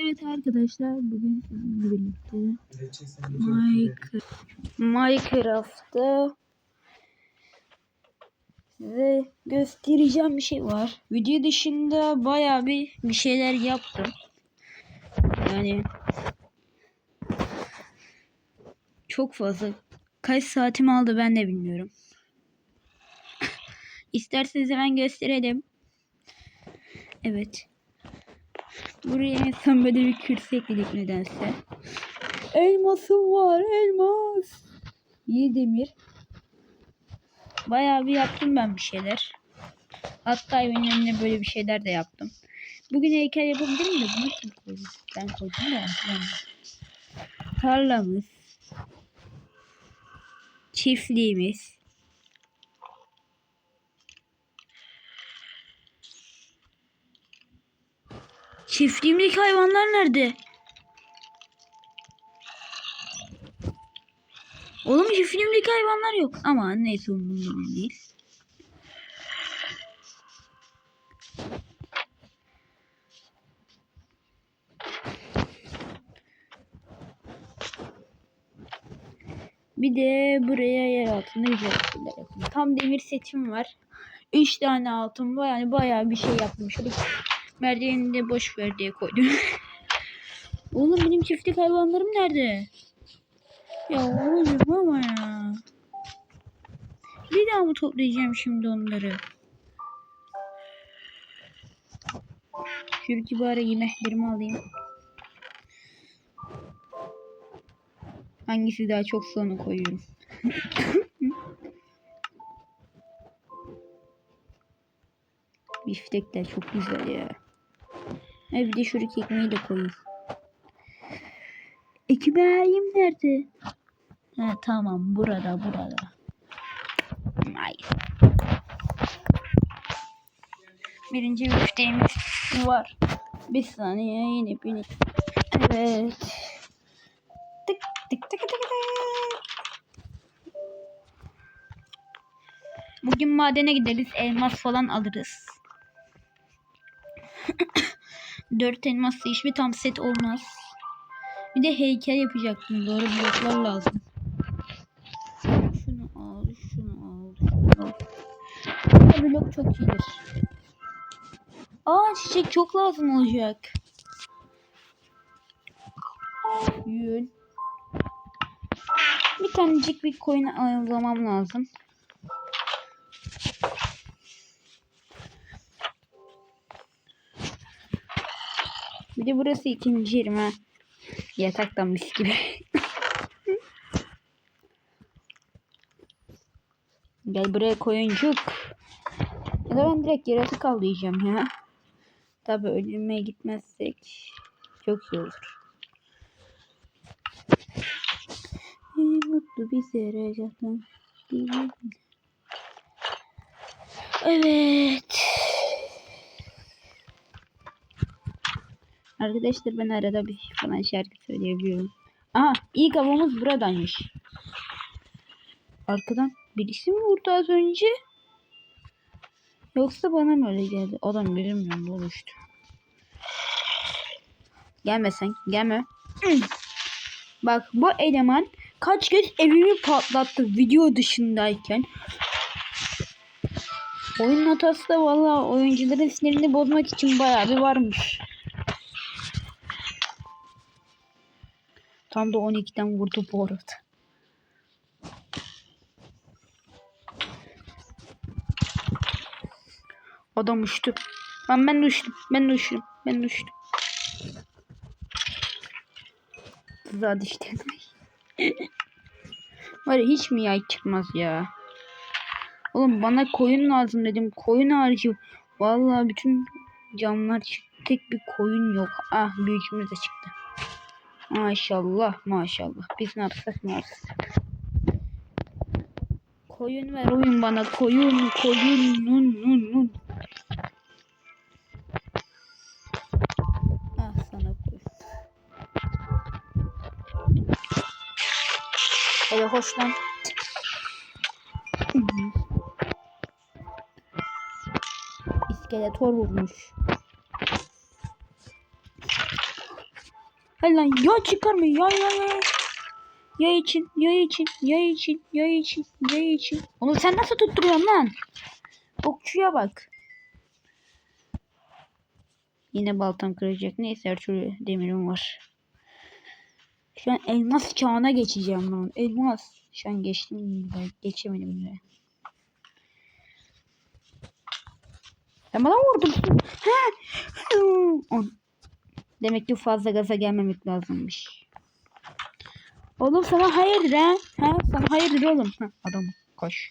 Evet arkadaşlar bugün sizinle birlikte Minecraft, Minecraft'ta size göstereceğim bir şey var. Video dışında baya bir bir şeyler yaptım. Yani çok fazla. Kaç saatim aldı ben de bilmiyorum. İsterseniz hemen gösterelim. Evet. Buraya en son böyle bir kürsü ekledik nedense. Elmasım var elmas. İyi demir. Bayağı bir yaptım ben bir şeyler. Hatta evin önüne böyle bir şeyler de yaptım. Bugün heykel yapabilirim de bunu kim koydu? Ben koydum da. Yani. Tarlamız. Çiftliğimiz. Çiftliğimdeki hayvanlar nerede? Oğlum çiftliğimdeki hayvanlar yok. Ama neyse umurumda değil. Bir de buraya yer altında güzel şeyler yaptım. Tam demir setim var. 3 tane altın var. Yani bayağı bir şey yapmış olduk. Merdiveni de boş ver diye koydum. Oğlum benim çiftlik hayvanlarım nerede? Ya oğlum ama ya. Bir daha mı toplayacağım şimdi onları? Şuradaki bari yemeklerimi alayım. Hangisi daha çok sonra koyuyorum. Biftekler çok güzel ya. Ha bir de şuradaki ekmeği de koyayım. Ekmeğim nerede? Ha tamam burada burada. Hayır. Birinci bifteğimiz var. Bir saniye yine bir. Evet. Tık tık tık tık tık. Bugün madene gideriz. Elmas falan alırız. Dört elmasla hiçbir tam set olmaz. Bir de heykel yapacaktım. Doğru bloklar lazım. Şunu al, şunu al, şunu al. Bu blok çok iyidir. Aa çiçek çok lazım olacak. Yün. Bir tanecik bir koyun ayarlamam lazım. Bir burası ikinci yerim ha. Yataktan mis gibi. Gel buraya koyuncuk. Ya da ben direkt yaratık diyeceğim ya. Tabi ölüme gitmezsek çok iyi olur. Ey mutlu bize recatan. Evet. Arkadaşlar ben arada bir falan şarkı söyleyebiliyorum. Aha ilk avımız buradaymış. Arkadan birisi mi vurdu az önce? Yoksa bana mı öyle geldi? Adam bilmiyorum ne oluştu. Gelme sen gelme. Bak bu eleman kaç kez evimi patlattı video dışındayken. Oyun hatası da valla oyuncuların sinirini bozmak için bayağı bir varmış. Tam da 12'den vurdu bu arada. Adam uçtu. Ben ben uçtum. Ben uçtum. Ben uçtum. Tuzağa düştü. Var hiç mi yay çıkmaz ya? Oğlum bana koyun lazım dedim. Koyun harici. Vallahi bütün camlar çıktı. Tek bir koyun yok. Ah büyücümüz de çıktı. Maşallah maşallah. Biz ne yapsak. Koyun ver oyun bana. Koyun koyun nun nun nun. Ah sana koyun. Hele hoş lan. İskeletor vurmuş. Hadi lan yay çıkarma yay yay yay. Yay için, yay için, yay için, yay için, yay için. Oğlum sen nasıl tutturuyorsun lan? Okçuya bak. Yine baltam kıracak. Neyse her türlü demirim var. Şu an elmas çağına geçeceğim lan. Elmas. Şu an geçtim. bile, Geçemedim bile. Sen bana vurdun. Demek ki fazla gaza gelmemek lazımmış. Oğlum sana hayırdır ha? Ha? Sana hayırdır oğlum. Ha, adam koş.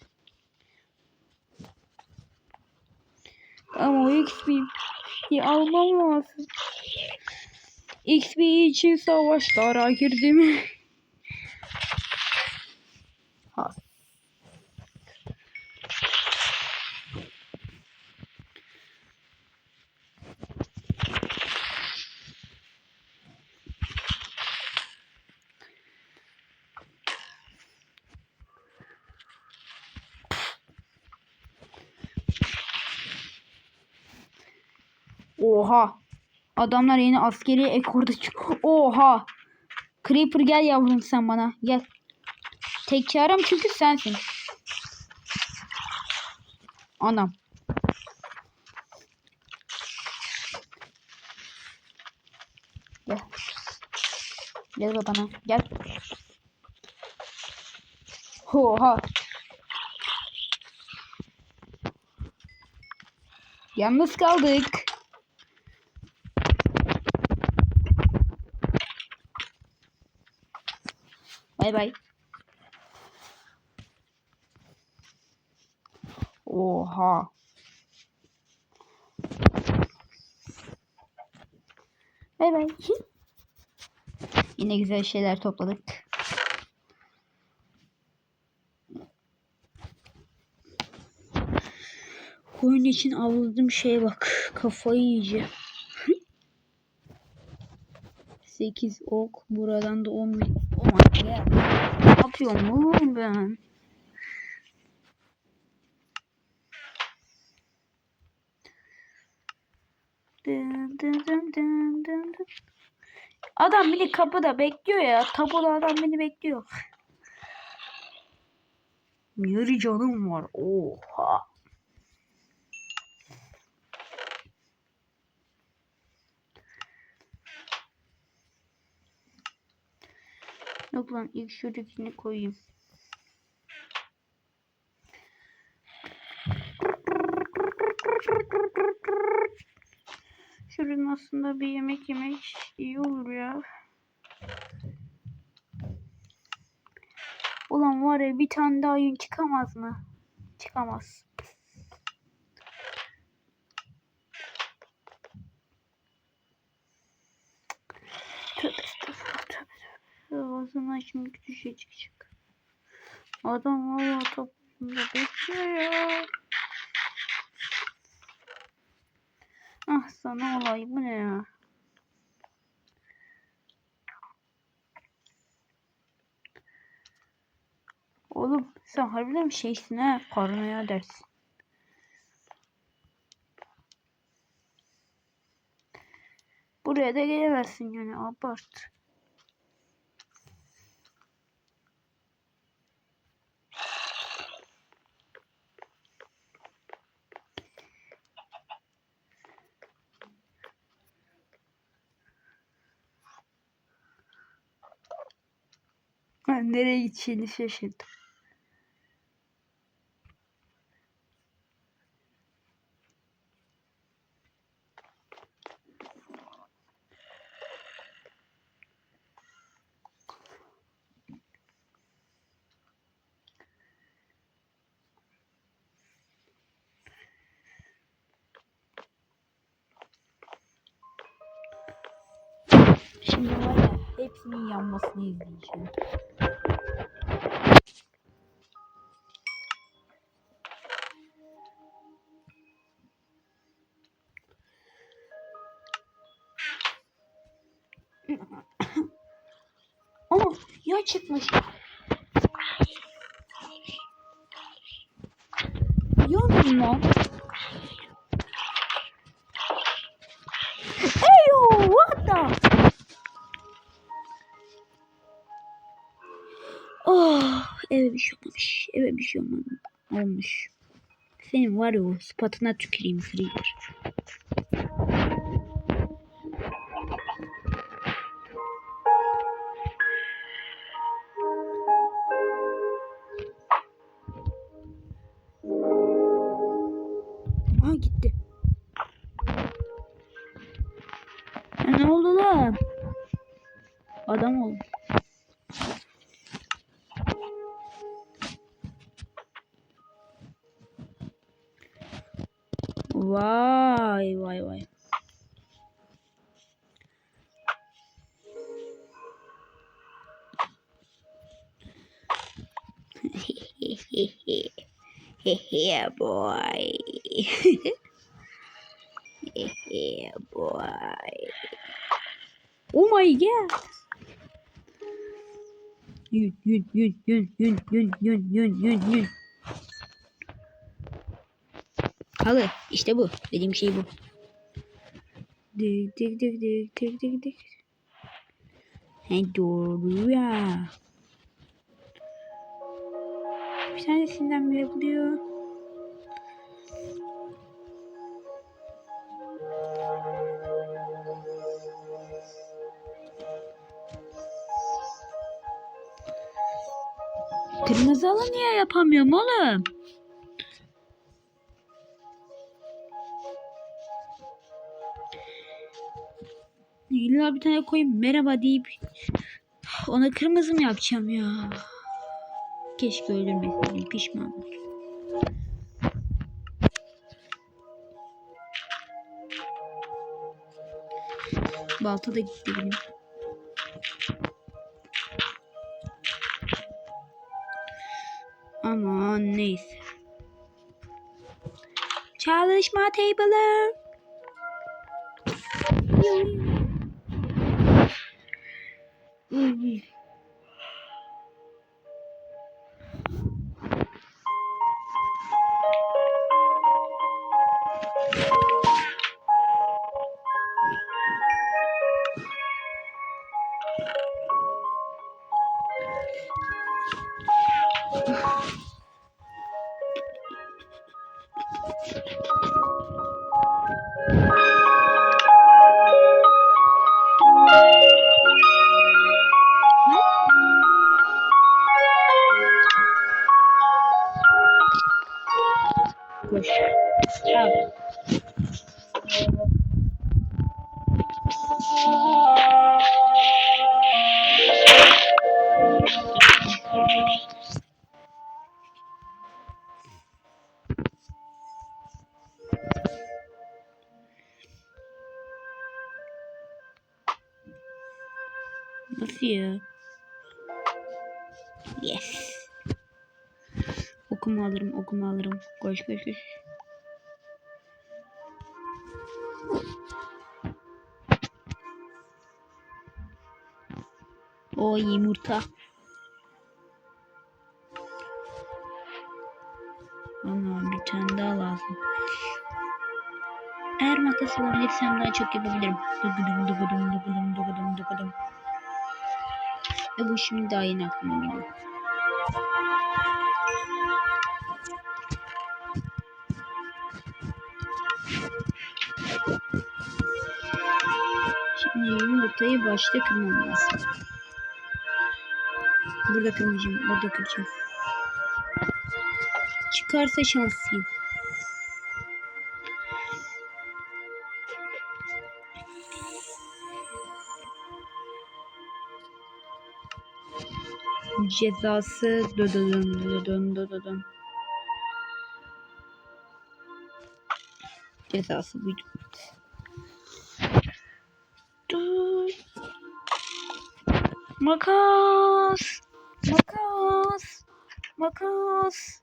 Ama o XP'yi almam lazım. XP için savaşlara girdim. Ha. Oha. Adamlar yeni askeri ekorda çık. Oha. Creeper gel yavrum sen bana. Gel. Tek çarem çünkü sensin. Anam. Gel. Gel bana. Gel. Oha. Yalnız kaldık. Bay bay. Oha. Bay bay. Yine güzel şeyler topladık. Oyun için avladığım şeye bak. Kafayı yiyeceğim. 8 ok. Buradan da 10 bin. Oh my god. Ne yapıyorum oğlum ben? Adam beni kapıda bekliyor ya. Tapuda adam beni bekliyor. Yarı canım var. Oha. Yok lan ilk şuradakini koyayım. Şuradan aslında bir yemek yemek iyi olur ya. Ulan var ya bir tane daha yün çıkamaz mı? Çıkamaz. Tövbe estağfurullah tövbe Ağzından şimdi şey çıkacak. Adam valla toplumda bekliyor ya. Ah sana olay bu ne ya? Oğlum sen harbiden mi şeysin ha? Paranoya dersin. Buraya da gelemezsin yani abart. Nereye gideceğini şaşırdım. Şimdi var ya hepsinin yanmasını izleyeceğim. çıkmış. Yok mu? Eyo, what? Oh, eve bir şey olmamış. Eve bir şey olmamış. Senin var ya o spatına tüküreyim Freezer. Yeah boy. yeah boy. Oh my god. Yün yün yün yün yün yün yün yün yün yün. Halı işte bu. Dediğim şey bu. Dik dik dik dik dik dik dik. He doğru ya. Bir tanesinden bile buluyor. Kırmızı alı niye yapamıyorum oğlum? İlla bir tane koyayım merhaba deyip ona kırmızı mı yapacağım ya? Keşke öldürmeseydim pişman oldum. Balta da gitti benim. Aman neyse. Çalışma table'ı. Nasıl ya? Yes. Okuma alırım, okuma alırım. Koş koş koş. O yumurta. Ana bir tane daha lazım. Eğer makas alabilirsem daha çok yapabilirim. Dugudum dugudum dugudum dugudum dugudum. Ve bu şimdi daha yeni aklıma geliyor. Şimdi yumurtayı başta kırmam lazım. Burada kırmayacağım, orada kıracağım. Çıkarsa şanslıyım. Cezası dödödön dödödön dödödön. Cezası buydu. Makas. Makas.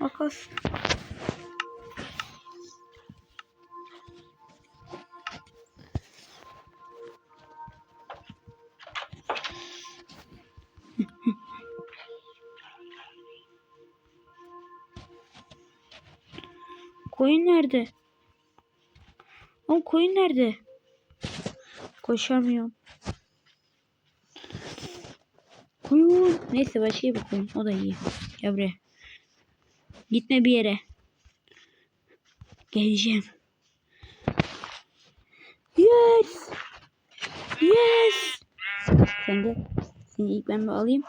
Makas. Koyun nerede? Ama koyun nerede? Koşamıyorum. Koyun. Neyse başka bir koyun. O da iyi. Gel buraya. Gitme bir yere. Geleceğim. Yes. Yes. Sen de. Seni ilk ben bir alayım.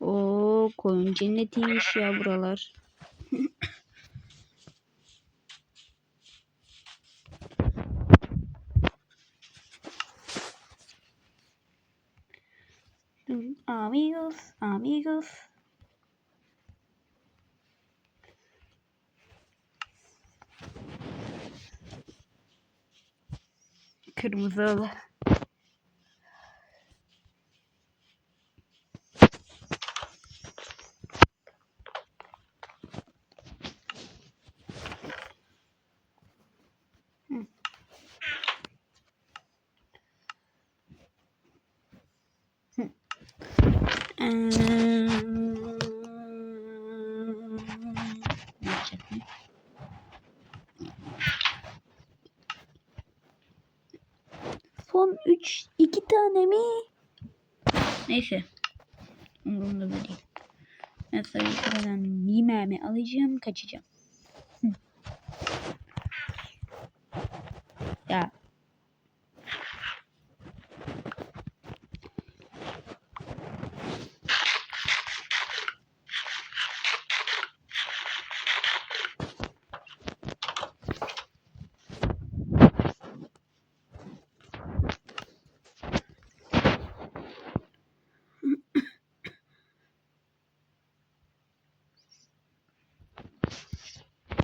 Oo koyun cennetiymiş ya buralar. Amigos, amigos. Kırmızı halı. Neyse. Umurumda bile değil. Sadece sıradan yemeğimi alacağım, kaçacağım. Hı. Ya.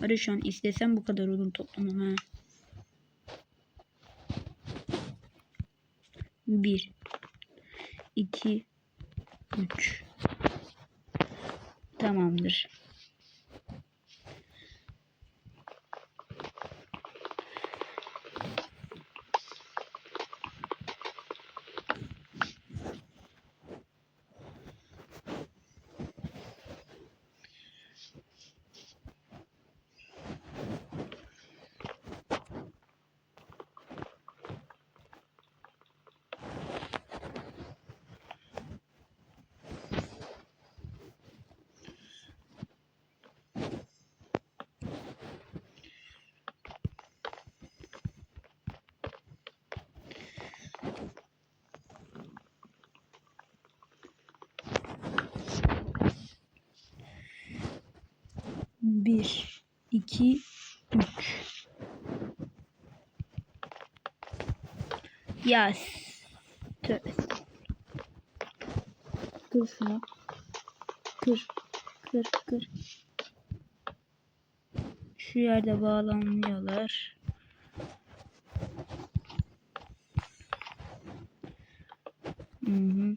An istesem bu kadar odun toplamam ha. Bir. iki, Üç. Tamamdır. Bir, iki, üç. Yaz. Tövbe. Kır şunu. Kır. Kır, kır. Şu yerde bağlanıyorlar. Hı hı.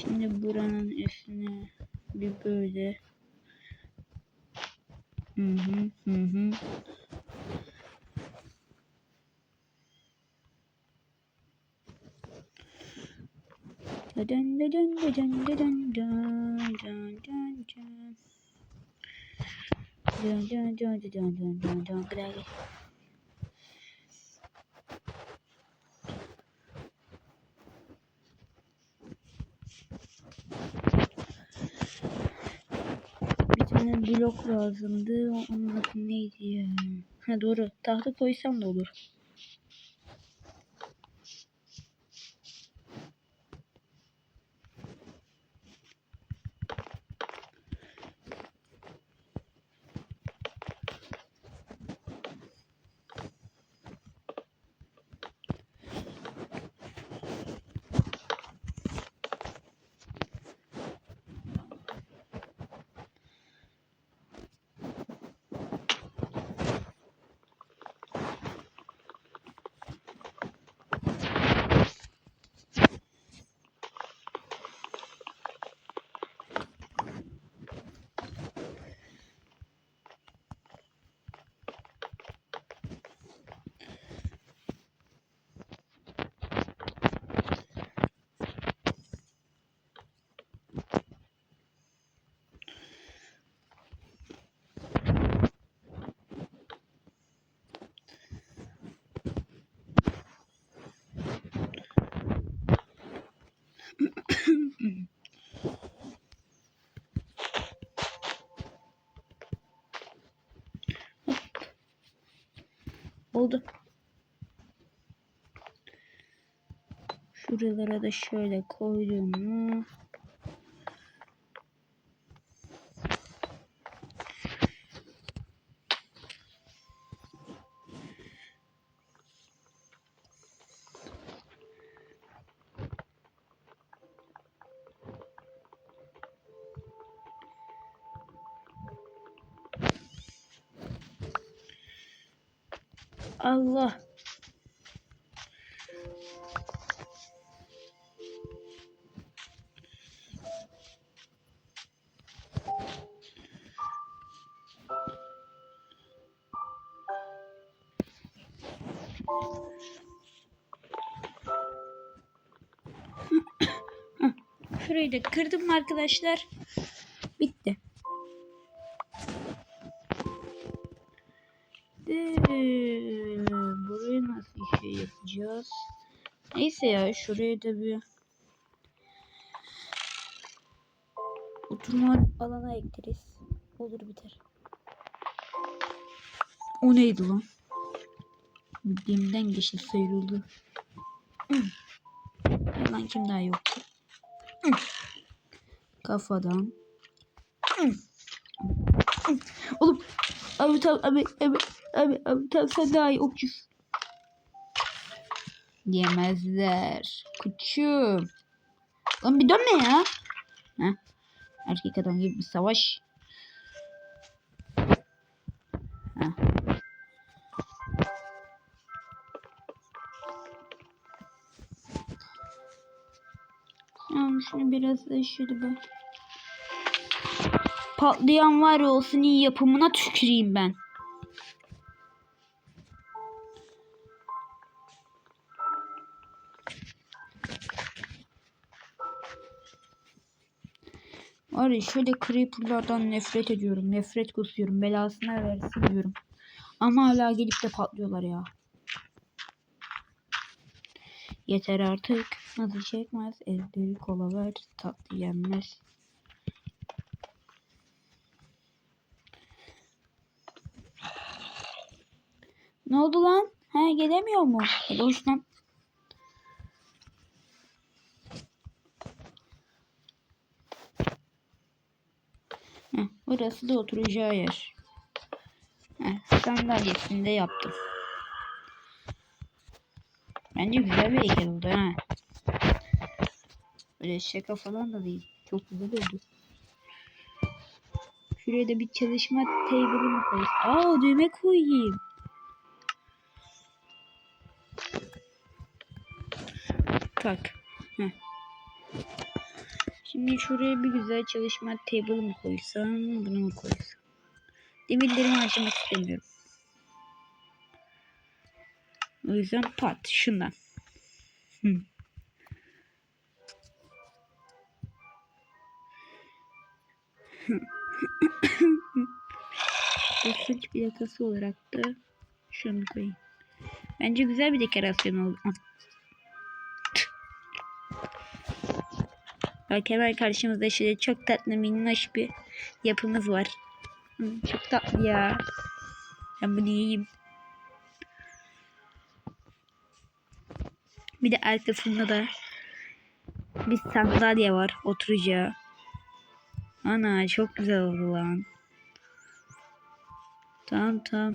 Şimdi buranın üstüne bir böyle. Hı hı hı hı. Dın dın dın dın dın dın dın dın dın dın. Dun dun dun dun dun dun dun dun. Gel gel. Bir tane blok lazımdı. Onun adı neydi ya? Ha doğru. Tahta koysam da olur. Oldu. Şuralara da şöyle koydum Allah. Şurayı da kırdım arkadaşlar. Bitti. Ya şuraya da bir oturma alana ekleriz. Olur biter. O neydi lan? Bildiğimden geçti sıyrıldı. Hı. Lan kim daha yoktu? Kafadan. Oğlum abi tamam abi abi abi abi tamam sen daha iyi okçusun. Diyemezler. Kuçum. Lan bir dönme ya. Heh. Erkek adam gibi bir savaş. Heh. Tamam şunu biraz da şöyle ben. Patlayan var ya olsun iyi yapımına tüküreyim ben. Var ya şöyle creeperlardan nefret ediyorum. Nefret kusuyorum. Belasına versin diyorum. Ama hala gelip de patlıyorlar ya. Yeter artık. Nasıl çekmez. Elleri kola ver. Tatlı yenmez. Ne oldu lan? He gelemiyor mu? Hoş lan. Burası da oturacağı yer. Heh, sandalyesini yaptım. Bence güzel bir heykel oldu ha. Böyle şaka falan da değil. Çok güzel oldu. Şuraya da bir çalışma table'ını koyayım. Aa düğme koyayım. Tak. Heh. Şimdi şuraya bir güzel çalışma table mı koysam, bunu mu koysam? Demirlerimi harcamak istemiyorum. O yüzden pat şundan. Hı. Basınç plakası olarak da şunu koyayım. Bence güzel bir dekorasyon. Bak hemen karşımızda şöyle çok tatlı minnoş bir yapımız var. Hı, Çok tatlı ya. Ben bunu yiyeyim. Bir de arkasında da bir sandalye var oturacağı. Ana çok güzel oldu lan. Tamam tamam.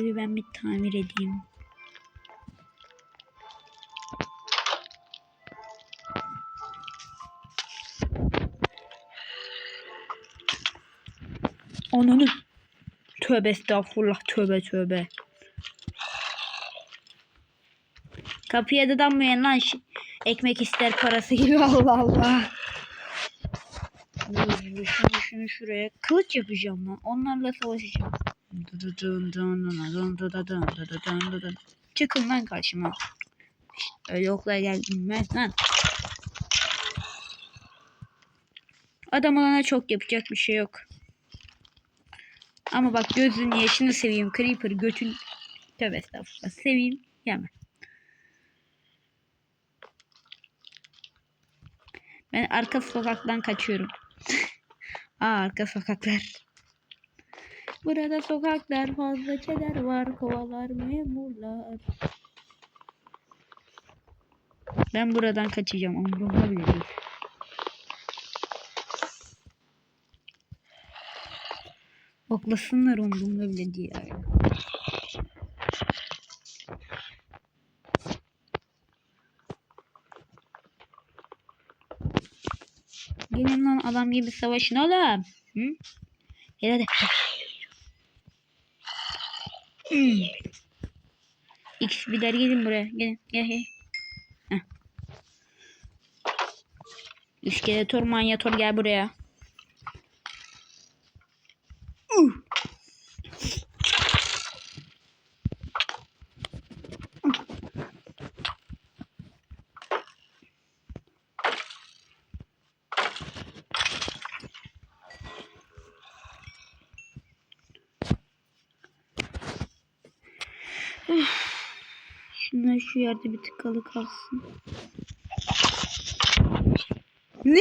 Evi ben bir tamir edeyim. Ananı. Tövbe estağfurullah tövbe tövbe. Kapıya dadanmayan lan ekmek ister parası gibi Allah Allah. Şunu, şunu şuraya kılıç yapacağım lan. Onlarla savaşacağım. Çıkın lan karşıma. Öyle oklar gelmez lan. Adam olana çok yapacak bir şey yok. Ama bak gözünün yaşını seveyim. Creeper götün. Tövbe estağfurullah. Seveyim. Yeme. Ben arka sokaktan kaçıyorum. Aa arka sokaklar. Burada sokaklar fazla keder var kovalar memurlar. Ben buradan kaçacağım umurumda bile değil. Oklasınlar umurumda bile değil. Gelin lan adam gibi savaşın oğlum. Hı? Gel hadi. Hmm. X biler gelin buraya. Gelin. Gel gel. Heh. İskeletor manyator gel buraya. Yerde bir tıkalı kalsın. Ne?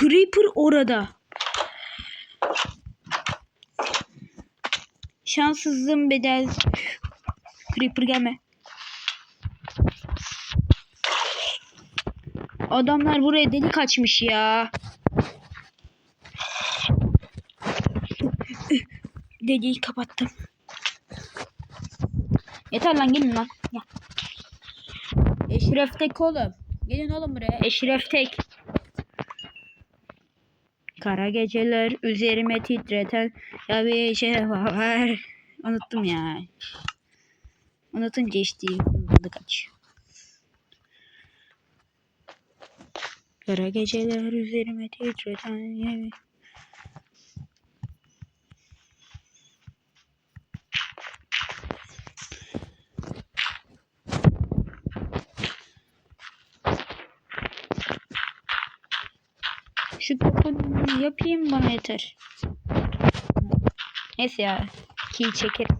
Creeper orada. Şanssızlığım bedel. Creeper gelme. Adamlar buraya delik açmış ya. Deliği kapattım. Yeter lan gelin lan. Gel. Eşref tek oğlum. Gelin oğlum buraya. Eşref tek. Kara geceler üzerime titreten ya bir şey var. Unuttum ya. Unutunca işte kaç. Kara geceler üzerime titreten ya Şu kapını yapayım bana yeter. Neyse ya. Kill çekerim.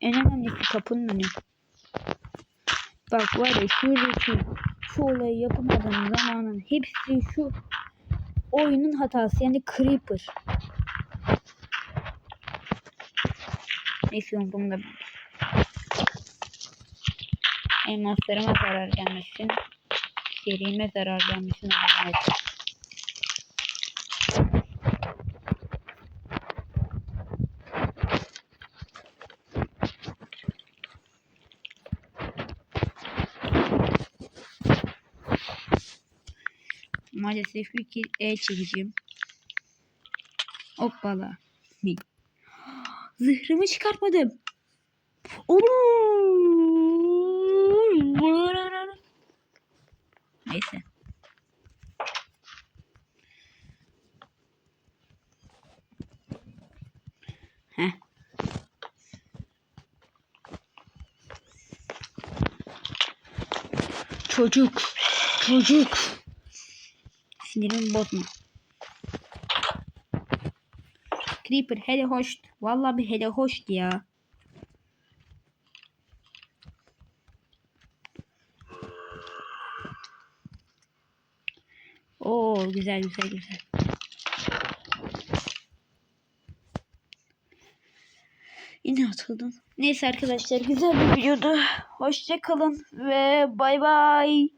En önemlisi kapının önü. Bak var ya şuradaki şu olayı yapamadığım zamanın hepsi şu oyunun hatası yani Creeper. Neyse umurumda değil. Elmaslarıma zarar gelmesin. Serime zarar gelmesin. Emanet. Maalesef bir ki E çekeceğim. Hoppala. Zırhımı çıkartmadım. Oğlum. Neyse. Heh. Çocuk. Çocuk. Sinirimi bozma. Creeper hele hoş. Vallahi bir hele hoştu ya. Güzel güzel güzel. Yine atıldım. Neyse arkadaşlar güzel bir videodu. Hoşça kalın ve bay bay.